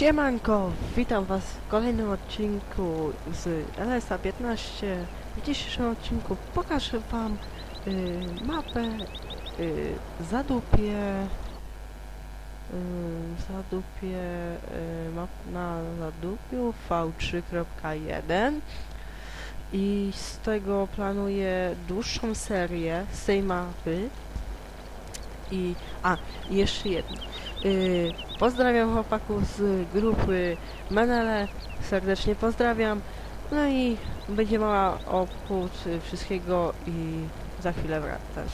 Siemanko, witam was w kolejnym odcinku z LSA 15. W dzisiejszym odcinku pokażę wam y, mapę y, Zadupie y, Zadupie y, map na Zadupiu V3.1 i z tego planuję dłuższą serię z tej mapy i a, jeszcze jedno y, Pozdrawiam chłopaków z grupy Menele, serdecznie pozdrawiam. No i będzie mała opód y, wszystkiego i za chwilę wracam.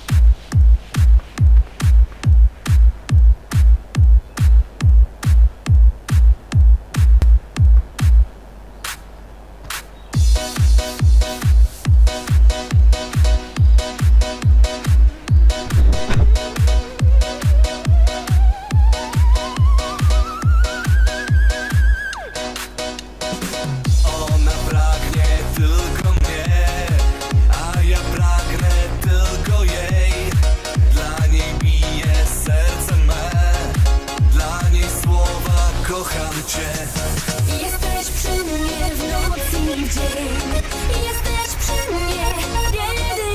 Kocham cię. Jesteś przy mnie w nocy i w dzień Jesteś przy mnie, kiedy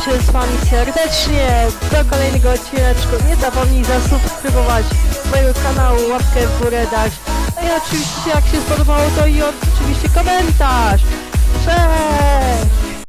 Żegnam się z Wami serdecznie. Do kolejnego odcineczku. Nie zapomnij zasubskrybować mojego kanału, łapkę w górę dać. No i oczywiście jak się spodobało to i oczywiście komentarz. Cześć!